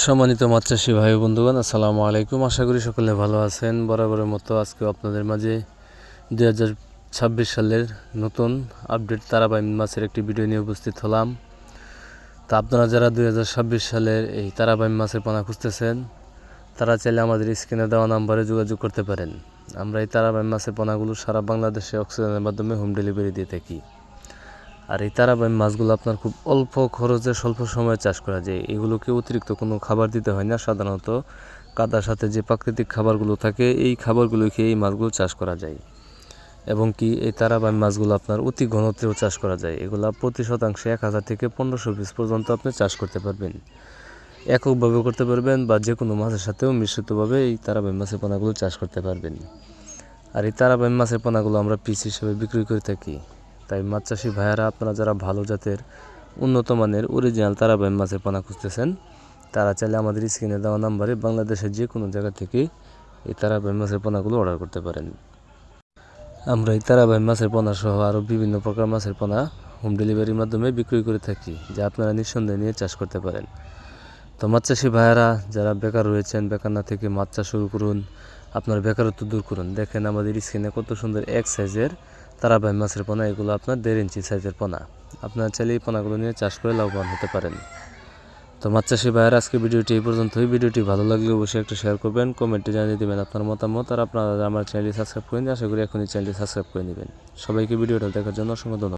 সম্মানিত মাছ চাষি ভাই বন্ধুগণ, আসসালামু আলাইকুম। আশা করি সকলে ভালো আছেন। বরাবরের মতো আজকে আপনাদের মাঝে দুই হাজার ছাব্বিশ সালের নতুন আপডেট তারাবাই মাছের একটি ভিডিও নিয়ে উপস্থিত হলাম। তা আপনারা যারা দুই হাজার ছাব্বিশ সালের এই তারাবাই মাছের পোনা খুঁজতেছেন, তারা চাইলে আমাদের স্ক্রিনে দেওয়া নাম্বারে যোগাযোগ করতে পারেন। আমরা এই তারাবাই মাছের পোনাগুলো সারা বাংলাদেশে অক্সিজেনের মাধ্যমে হোম ডেলিভারি দিয়ে থাকি। আর এই তারাবাই মাছগুলো আপনার খুব অল্প খরচে স্বল্প সময়ে চাষ করা যায়। এগুলোকে অতিরিক্ত কোনো খাবার দিতে হয় না, সাধারণত কাদার সাথে যে প্রাকৃতিক খাবারগুলো থাকে, এই খাবারগুলো খেয়ে এই মাছগুলো চাষ করা যায়। এবং কি এই তারাবাই মাছগুলো আপনার অতি ঘনত্বেও চাষ করা যায়। এগুলো প্রতি শতাংশে এক হাজার থেকে পনেরোশো পিস পর্যন্ত আপনি চাষ করতে পারবেন। এককভাবে করতে পারবেন বা যে কোনো মাছের সাথেও মিশ্রিতভাবে এই তারাবাই মাছের পোনাগুলো চাষ করতে পারবেন। আর এই তারাবাই মাছের পোনাগুলো আমরা পিস হিসেবে বিক্রি করে থাকি। তাই মাছ চাষি ভাইয়ারা, আপনারা যারা ভালো জাতের উন্নত মানের অরিজিনাল তারাবাই মাছের পোনা খুঁজতেছেন, তারা চাইলে আমাদের স্ক্রিনে দেওয়া নাম্বারে বাংলাদেশের যে কোনো জায়গা থেকে এই তারাবাই মাছের পোনাগুলো অর্ডার করতে পারেন। আমরা এই তারাবাই মাছের পোনা সহ আরও বিভিন্ন প্রকার মাছের পোনা হোম ডেলিভারির মাধ্যমে বিক্রি করে থাকি, যা আপনারা নিঃসন্দেহে নিয়ে চাষ করতে পারেন। তো মাছ চাষি ভাইয়ারা, যারা বেকার রয়েছেন, বেকার না থেকে মাছ চাষ শুরু করুন, আপনার বেকারত্ব দূর করুন। দেখেন আমাদের স্ক্রিনে কত সুন্দর এক সাইজের তারাবাই মাছের পোনা, এগুলো আপনার দেড় ইঞ্চি সাইজের পোনা। আপনার চাইলে এই পোনাগুলো নিয়ে চাষ করে লাভবান হতে পারেন। তো মাছ চাষি ভাইয়ের, আজকে ভিডিওটি এই পর্যন্তই। ভিডিওটি ভালো লাগলে অবশ্যই একটা শেয়ার করবেন কমেন্টে জানিয়ে দেবেন আপনার মতামত আর আপনারা আমার চ্যানেলটি সাবস্ক্রাইব করেন আশা করি এখনই চ্যানেলটি সাবস্ক্রাইব করে নেবেন। সবাইকে ভিডিওটা দেখার জন্য অসংখ্য ধন্যবাদ।